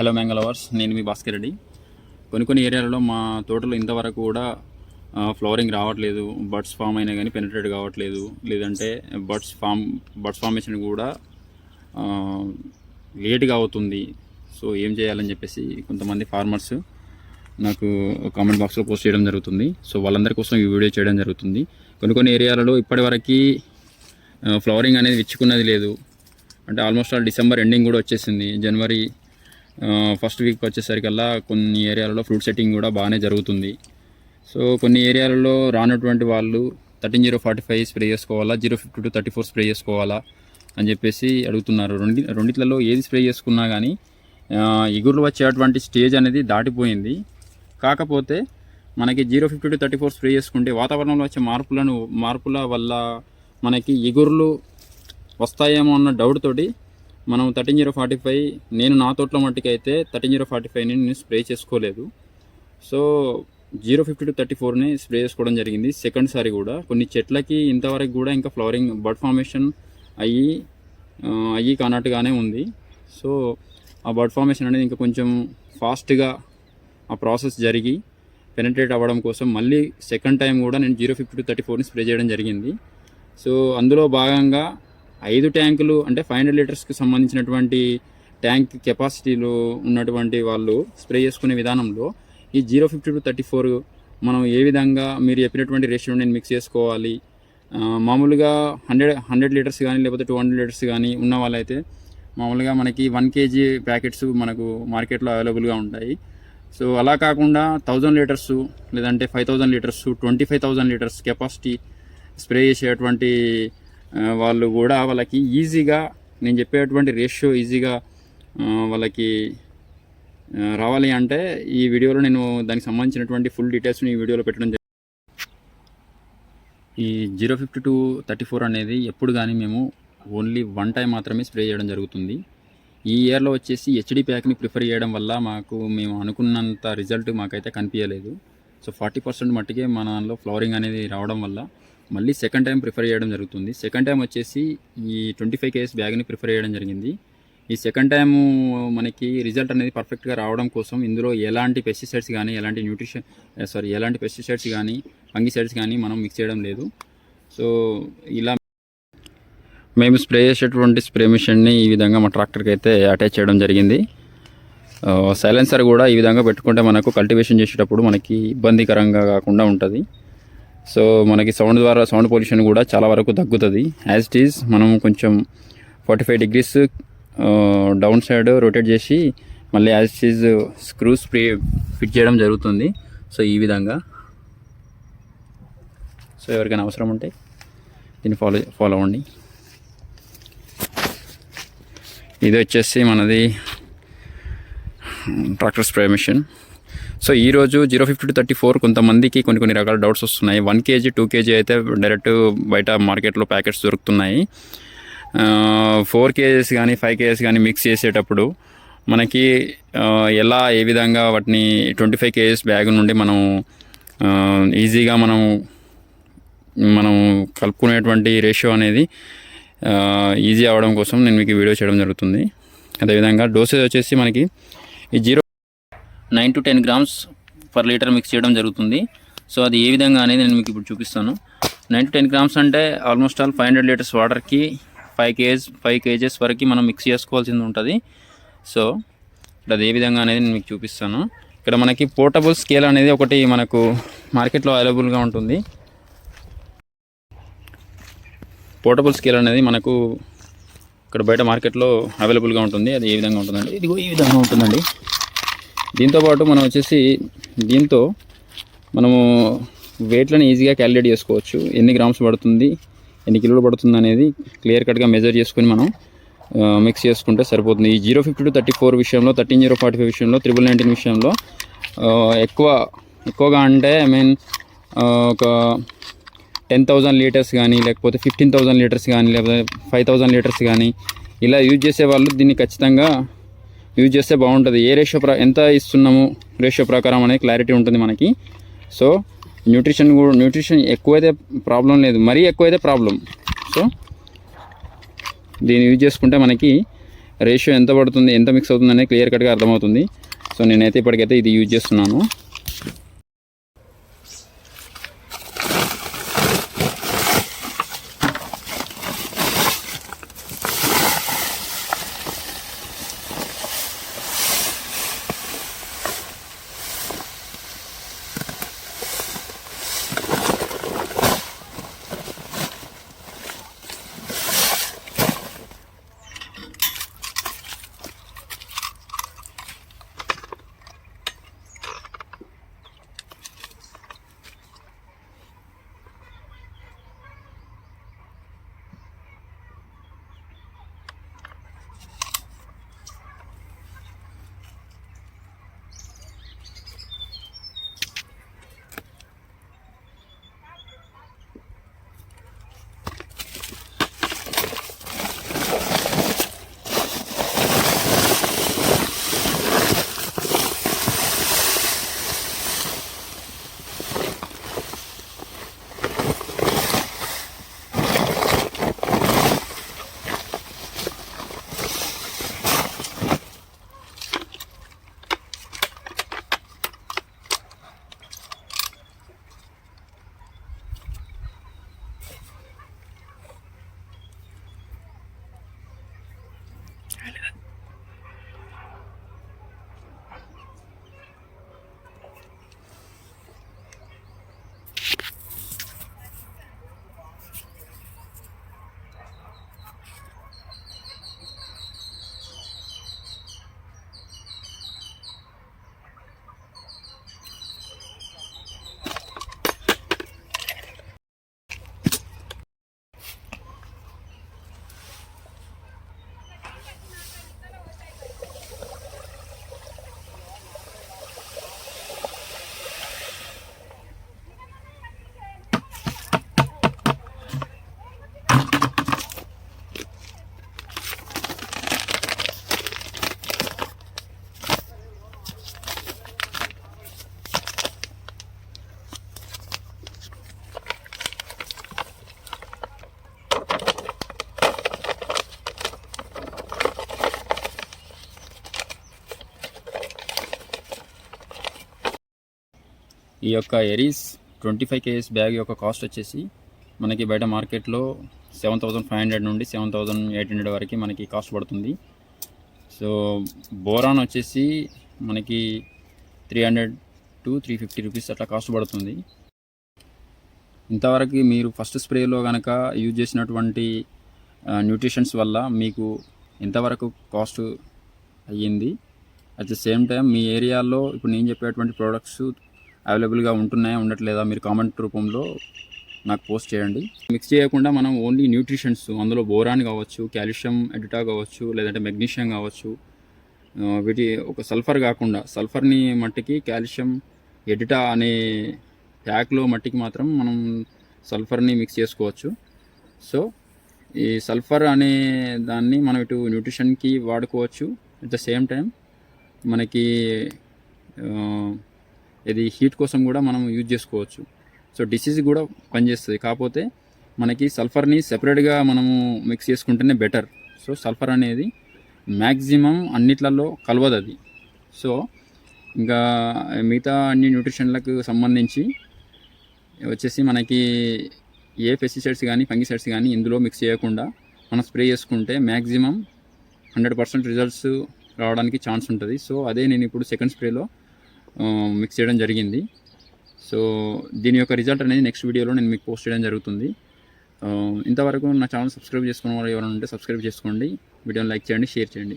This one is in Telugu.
హలో మ్యాంగలవర్స్ నేను మీ భాస్కర్ రెడ్డి. కొన్ని కొన్ని ఏరియాలలో మా తోటలో ఇంతవరకు కూడా ఫ్లవరింగ్ రావట్లేదు. బర్డ్స్ ఫామ్ అయినా కానీ పెనిట్రేట్ కావట్లేదు. లేదంటే బర్డ్స్ ఫామ్ బర్డ్స్ ఫార్మేషన్ కూడా లేట్గా అవుతుంది. సో ఏం చేయాలని చెప్పేసి కొంతమంది ఫార్మర్స్ నాకు కామెంట్ బాక్స్లో పోస్ట్ చేయడం జరుగుతుంది. సో వాళ్ళందరి కోసం ఈ వీడియో చేయడం జరుగుతుంది. కొన్ని కొన్ని ఏరియాలలో ఇప్పటివరకు ఫ్లవరింగ్ అనేది విచ్చుకున్నది లేదు. అంటే ఆల్మోస్ట్ ఆల్ డిసెంబర్ ఎండింగ్ కూడా వచ్చేసింది. జనవరి ఫస్ట్ వీక్ వచ్చేసరికల్లా కొన్ని ఏరియాలలో ఫ్రూట్ సెట్టింగ్ కూడా బాగానే జరుగుతుంది. సో కొన్ని ఏరియాలలో రానటువంటి వాళ్ళు thirteen zero forty five spray చేసుకోవాలా zero fifty two thirty four spray చేసుకోవాలా అని చెప్పేసి అడుగుతున్నారు. రెండు రెండిట్లలో ఏది స్ప్రే చేసుకున్నా కానీ ఎగురులు వచ్చేటువంటి స్టేజ్ అనేది దాటిపోయింది. కాకపోతే మనకి zero fifty two thirty four spray చేసుకుంటే వాతావరణంలో వచ్చే మార్పులను మార్పుల వల్ల మనకి ఎగురులు వస్తాయేమో అన్న డౌట్ తోటి మనం థర్టీన్ జీరో ఫార్టీ ఫైవ్ నేను నా తోటలో మట్టికి అయితే థర్టీన్ జీరో ఫార్టీ ఫైవ్ని నేను స్ప్రే చేసుకోలేదు. So zero fifty two thirty ఫోర్ని spray చేసుకోవడం జరిగింది. సెకండ్ సారి కూడా. కొన్ని చెట్లకి ఇంతవరకు కూడా ఇంకా ఫ్లవరింగ్ బర్డ్ ఫార్మేషన్ అయ్యి అయ్యి కానట్టుగానే ఉంది. సో ఆ బర్డ్ ఫార్మేషన్ అనేది ఇంకా కొంచెం ఫాస్ట్గా ఆ ప్రాసెస్ జరిగి పెనట్రేట్ అవ్వడం కోసం మళ్ళీ సెకండ్ టైం కూడా నేను జీరో ఫిఫ్టీ టు థర్టీ ఫోర్ని స్ప్రే చేయడం జరిగింది. సో అందులో భాగంగా ఐదు ట్యాంకులు అంటే ఫైవ్ హండ్రెడ్ లీటర్స్కి సంబంధించినటువంటి ట్యాంక్ కెపాసిటీలో ఉన్నటువంటి వాళ్ళు స్ప్రే చేసుకునే విధానంలో ఈ zero fifty two thirty four మనం ఏ విధంగా మీరు చెప్పినటువంటి రేషియో నేను మిక్స్ చేసుకోవాలి? మామూలుగా హండ్రెడ్ హండ్రెడ్ లీటర్స్ కానీ లేకపోతే టూ హండ్రెడ్ లీటర్స్ కానీ ఉన్న వాళ్ళైతే మామూలుగా మనకి వన్ కేజీ ప్యాకెట్స్ మనకు మార్కెట్లో అవైలబుల్గా ఉంటాయి. సో అలా కాకుండా థౌజండ్ లీటర్స్ లేదంటే five thousand litres twenty five thousand litres capacity spray చేసేటువంటి వాళ్ళు కూడా వాళ్ళకి ఈజీగా నేను చెప్పేటువంటి రేషియో ఈజీగా వాళ్ళకి రావాలి అంటే ఈ వీడియోలో నేను దానికి సంబంధించినటువంటి ఫుల్ డీటెయిల్స్ని ఈ వీడియోలో పెట్టడం జరిగింది ఈ zero fifty two thirty four అనేది ఎప్పుడు కానీ మేము ఓన్లీ వన్ టైం మాత్రమే స్ప్రే చేయడం జరుగుతుంది. ఈ ఇయర్లో వచ్చేసి హెచ్డి ప్యాక్ని ప్రిఫర్ చేయడం వల్ల మాకు మేము అనుకున్నంత రిజల్ట్ మాకైతే కనిపించలేదు. సో ఫార్టీ పర్సెంట్ మట్టుకే మన దానిలో ఫ్లవరింగ్ అనేది రావడం వల్ల మళ్ళీ సెకండ్ టైం ప్రిఫర్ చేయడం జరుగుతుంది. సెకండ్ టైం వచ్చేసి ఈ ట్వంటీ ఫైవ్ కేఎస్ బ్యాగ్ని ప్రిఫర్ చేయడం జరిగింది. ఈ సెకండ్ టైం మనకి రిజల్ట్ అనేది పర్ఫెక్ట్గా రావడం కోసం ఇందులో ఎలాంటి పెస్టిసైడ్స్ కానీ ఎలాంటి న్యూట్రిషన్ సారీ eh, ఎలాంటి పెస్టిసైడ్స్ కానీ ఫంగిసైడ్స్ కానీ మనం మిక్స్ చేయడం లేదు. సో ఇలా మేము స్ప్రే చేసేటువంటి స్ప్రే మిషన్ని ఈ విధంగా మా ట్రాక్టర్కి అయితే అటాచ్ చేయడం జరిగింది. సైలెన్సర్ కూడా ఈ విధంగా పెట్టుకుంటే మనకు కల్టివేషన్ చేసేటప్పుడు మనకి ఇబ్బందికరంగా కాకుండా ఉంటుంది. సో మనకి సౌండ్ ద్వారా సౌండ్ పొల్యూషన్ కూడా చాలా వరకు తగ్గుతుంది. యాజ్ ఇట్ ఈజ్ మనం కొంచెం forty five degrees down side rotate చేసి మళ్ళీ as it is screw spray fit చేయడం జరుగుతుంది. సో ఈ విధంగా. సో ఎవరికైనా అవసరం ఉంటే దీన్ని ఫాలో ఫాలో అవ్వండి. ఇది వచ్చేసి మనది ట్రాక్టర్ స్ప్రే మిషన్ సో ఈరోజు zero fifty two thirty four కొంతమందికి కొన్ని కొన్ని రకాల డౌట్స్ వస్తున్నాయి. వన్ కేజీ టూ కేజీ అయితే డైరెక్ట్ బయట మార్కెట్లో ప్యాకెట్స్ దొరుకుతున్నాయి. ఫోర్ కేజెస్ కానీ ఫైవ్ కేజెస్ కానీ మిక్స్ చేసేటప్పుడు మనకి ఎలా ఏ విధంగా వాటిని ట్వంటీ ఫైవ్ కేజెస్ బ్యాగ్ నుండి మనం ఈజీగా మనం మనం కలుపుకునేటువంటి రేషియో అనేది ఈజీ అవ్వడం కోసం నేను మీకు వీడియో చేయడం జరుగుతుంది. అదేవిధంగా డోసేజ్ వచ్చేసి మనకి ఈ zero nine to ten grams per litre mix చేయడం జరుగుతుంది. సో అది ఏ విధంగా అనేది నేను మీకు ఇప్పుడు చూపిస్తాను. నైన్ టు టెన్ గ్రామ్స్ అంటే almost all five hundred litres వాటర్కి ఫైవ్ కేజ్ ఫైవ్ కేజెస్ వరకు మనం మిక్స్ చేసుకోవాల్సింది ఉంటుంది. సో ఇక్కడ అది ఏ విధంగా అనేది నేను మీకు చూపిస్తాను. ఇక్కడ మనకి పోర్టబుల్ స్కేల్ అనేది ఒకటి మనకు మార్కెట్లో అవైలబుల్గా ఉంటుంది. పోర్టబుల్ స్కేల్ అనేది మనకు ఇక్కడ బయట మార్కెట్లో అవైలబుల్గా ఉంటుంది. అది ఏ విధంగా ఉంటుందండి? ఇదిగో ఈ విధంగా ఉంటుందండి. దీంతోపాటు మనం వచ్చేసి దీంతో మనము వెయిట్లను ఈజీగా క్యాలిక్యులేట్ చేసుకోవచ్చు. ఎన్ని గ్రామ్స్ పడుతుంది ఎన్ని కిలోలు పడుతుంది అనేది క్లియర్ కట్గా మెజర్ చేసుకుని మనం మిక్స్ చేసుకుంటే సరిపోతుంది. ఈ zero fifty two thirty four విషయంలో థర్టీన్ జీరో ఫార్టీ ఫైవ్ విషయంలో త్రిబుల్ నైన్టీన్ విషయంలో ఎక్కువ ఎక్కువగా అంటే ఐ మీన్ ఒక టెన్ థౌజండ్ లీటర్స్ కానీ లేకపోతే ఫిఫ్టీన్ థౌజండ్ లీటర్స్ కానీ లేకపోతే ఫైవ్ థౌజండ్ లీటర్స్ కానీ ఇలా యూజ్ చేసే వాళ్ళు దీన్ని ఖచ్చితంగా యూజ్ చేస్తే బాగుంటుంది. ఏ రేషియో ప్ర ఎంత ఇస్తున్నాము రేషియో ప్రకారం అనేది క్లారిటీ ఉంటుంది మనకి. సో న్యూట్రిషన్ కూడా న్యూట్రిషన్ ఎక్కువైతే ప్రాబ్లం లేదు. మరీ ఎక్కువైతే ప్రాబ్లం సో దీన్ని యూజ్ చేసుకుంటే మనకి రేషియో ఎంత పడుతుంది ఎంత మిక్స్ అవుతుంది అనేది క్లియర్ కట్గా అర్థమవుతుంది. సో నేనైతే ఇప్పటికైతే ఇది యూజ్ చేస్తున్నాను. ఈ యొక్క Aries twenty five KS bag యొక్క కాస్ట్ వచ్చేసి మనకి బయట మార్కెట్లో సెవెన్ థౌజండ్ ఫైవ్ హండ్రెడ్ నుండి సెవెన్ థౌజండ్ ఎయిట్ హండ్రెడ్ వరకు మనకి కాస్ట్ పడుతుంది. సో బోరాన్ వచ్చేసి మనకి three hundred to three fifty rupees అట్లా కాస్ట్ పడుతుంది. ఇంతవరకు మీరు ఫస్ట్ స్ప్రేలో కనుక యూజ్ చేసినటువంటి న్యూట్రిషన్స్ వల్ల మీకు ఎంతవరకు కాస్ట్ అయ్యింది. అట్ ద సేమ్ టైం మీ ఏరియాలో ఇప్పుడు నేను చెప్పేటువంటి ప్రోడక్ట్స్ అవైలబుల్గా ఉంటున్నాయా ఉండట్లేదా మీరు కామెంట్ రూపంలో నాకు పోస్ట్ చేయండి. మిక్స్ చేయకుండా మనం ఓన్లీ న్యూట్రిషన్స్ అందులో బోరాన్ కావచ్చు కాల్షియం ఎడిటా కావచ్చు లేదంటే మెగ్నీషియం కావచ్చు వీటి ఒక సల్ఫర్ కాకుండా సల్ఫర్ని మట్టికి కాల్షియం ఎడిటా అనే ప్యాక్లో మట్టికి మాత్రం మనం సల్ఫర్ని మిక్స్ చేసుకోవచ్చు. సో ఈ సల్ఫర్ అనే దాన్ని మనం ఇటు న్యూట్రిషన్కి వాడుకోవచ్చు. అట్ ద సేమ్ టైం మనకి ఇది హీట్ కోసం కూడా మనం యూజ్ చేసుకోవచ్చు. సో డిసీజ్ కూడా పనిచేస్తుంది. కాకపోతే మనకి సల్ఫర్ని సెపరేట్గా మనము మిక్స్ చేసుకుంటేనే బెటర్. సో సల్ఫర్ అనేది మ్యాక్సిమం అన్నిట్లలో కలవదు అది. సో ఇంకా మిగతా అన్ని న్యూట్రిషన్లకు సంబంధించి వచ్చేసి మనకి ఏ పెస్టిసైడ్స్ కానీ ఫంగిసైడ్స్ కానీ ఇందులో మిక్స్ చేయకుండా మనం స్ప్రే చేసుకుంటే మ్యాక్సిమం హండ్రెడ్ పర్సెంట్ రిజల్ట్స్ రావడానికి ఛాన్స్ ఉంటుంది. సో అదే నేను ఇప్పుడు సెకండ్ స్ప్రేలో మిక్స్ చేయడం జరిగింది. సో దీని యొక్క రిజల్ట్ అనేది నెక్స్ట్ వీడియోలో నేను మీకు పోస్ట్ చేయడం జరుగుతుంది. ఇంతవరకు నా ఛానల్ సబ్స్క్రైబ్ చేసుకున్న వాళ్ళు ఎవరైనా ఉంటే సబ్స్క్రైబ్ చేసుకోండి. వీడియోని లైక్ చేయండి షేర్ చేయండి.